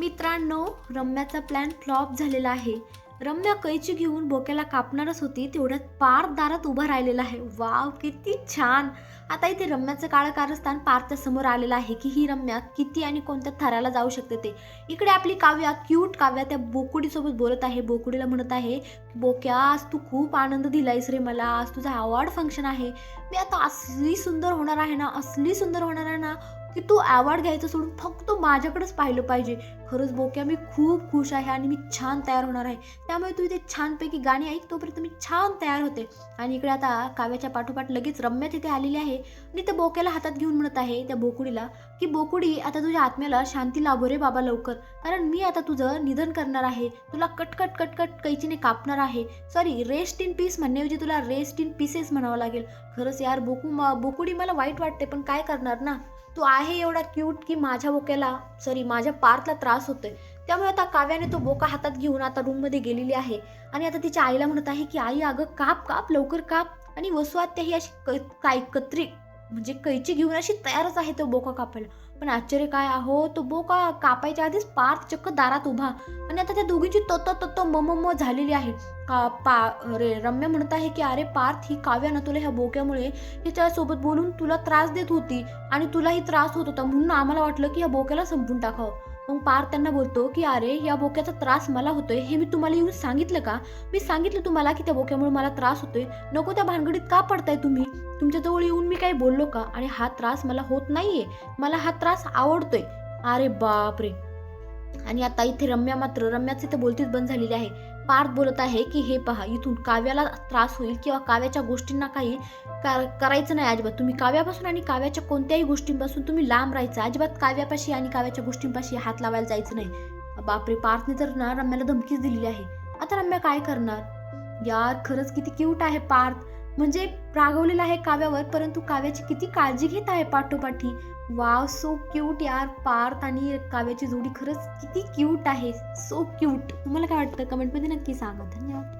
मित्रांनो रम्याचा plan flop झालेला आहे. रम्या कैची घेऊन बोक्याला कापणारच होती तेवढ्यात पार दारात उभा राहिलेला आहे. वाव किती छान! आता इथे रम्याचं काळ कारस्थान पारच्या समोर आलेलं आहे की ही रम्या किती आणि कोणत्या थराला जाऊ शकते ते. इकडे आपली काव्या क्यूट काव्या त्या बोकुडीसोबत बोलत आहे. बोकुडीला म्हणत आहे बोक्या आज तू खूप आनंद दिलायस रे मला. आज तुझा अवॉर्ड फंक्शन आहे. मी आता असली सुंदर होणार आहे ना असली सुंदर होणार आहे ना की तू अवॉर्ड घ्यायचं सोडून फक्त माझ्याकडेच पाहिलं पाहिजे. खरंच बोक्या मी खूप खुश आहे आणि मी छान तयार होणार आहे. त्यामुळे तू इथे छानपैकी गाणी ऐक तोपर्यंत मी छान तयार होते. आणि इकडे आता काव्याच्या पाठोपाठ लगेच रम्या तिथे आलेली आहे. आणि त्या बोक्याला हातात घेऊन म्हणत आहे त्या बोकुडीला की बोकुडी आता तुझ्या आत्म्याला शांती लाभो रे बाबा लवकर. कारण मी आता तुझं निधन करणार आहे. तुला कटकट कटकट कैचीने कापणार आहे. सॉरी रेस्ट इन पीस म्हणण्याऐवजी तुला रेस्ट इन पीसेस म्हणावं लागेल. खरंच यार बोकू बोकुडी मला वाईट वाटते पण काय करणार ना? तो आहे एवढा क्यूट की माझ्या बोक्याला सॉरी माझ्या पार्थला त्रास होतोय. त्यामुळे आता काव्याने तो बोका हातात घेऊन आता रूममध्ये गेलेली आहे. आणि आता तिच्या आईला म्हणत आहे की आई अगं काप काप लवकर काप. आणि वसुआत्या ही अशी क काय कत्री म्हणजे कैची घेऊन अशी तयारच आहे तो बोका कापायला. पण आश्चर्य काय आहो तो बोका कापायच्या आधीच पार्थ चक्क दारात उभा. आणि आता त्या दोघींची तत तत मम झालेली आहे. का पा रे रम्य म्हणत आहे की अरे पार्थ ही काव्या ना तुला ह्या बोक्यामुळे हिच्यासोबत बोलून तुला त्रास देत होती आणि तुलाही त्रास होत होता म्हणून आम्हाला वाटलं की ह्या बोक्याला संपून टाकावं. मग पार्थ त्यांना बोलतो की अरे या बोक्याचा त्रास मला होतोय. हे मी तुम्हाला येऊन सांगितलं का? मी सांगितलं तुम्हाला की त्या बोक्यामुळे मला त्रास होतोय. नको त्या भानगडीत का पडताय तुम्ही? तुमच्याजवळ येऊन मी काही बोललो का? आणि हा त्रास मला होत नाहीये. मला हा त्रास आवडतोय. अरे बाप रे आणि आता इथे रम्या मात्र रम्याच इथे बोलतीच बंद झालेली आहे. पार्थ बोलत आहे की हे पहा इथून काव्याला त्रास होईल किंवा काव्याच्या गोष्टींना काही करायचं नाही अजिबात. तुम्ही काव्यापासून आणि काव्याच्या कोणत्याही गोष्टींपासून तुम्ही लांब राहायचं. अजिबात काव्यापाशी आणि काव्याच्या गोष्टींपाशी हात लावायला जायचं नाही. बापरे पार्थने तर ना रम्याला धमकीच दिलेली आहे. आता रम्या काय करणार? यार खरंच किती क्यूट आहे पार्थ. म्हणजे रागवलेला आहे काव्यावर परंतु काव्याची किती काळजी घेत आहे पाठोपाठी? वाव सो क्यूट यार. पार्थ आणि काव्याची जोडी खरंच किती क्यूट आहे. सो क्यूट तुम्हाला काय वाटतं? कमेंटमध्ये नक्की सांगा. धन्यवाद.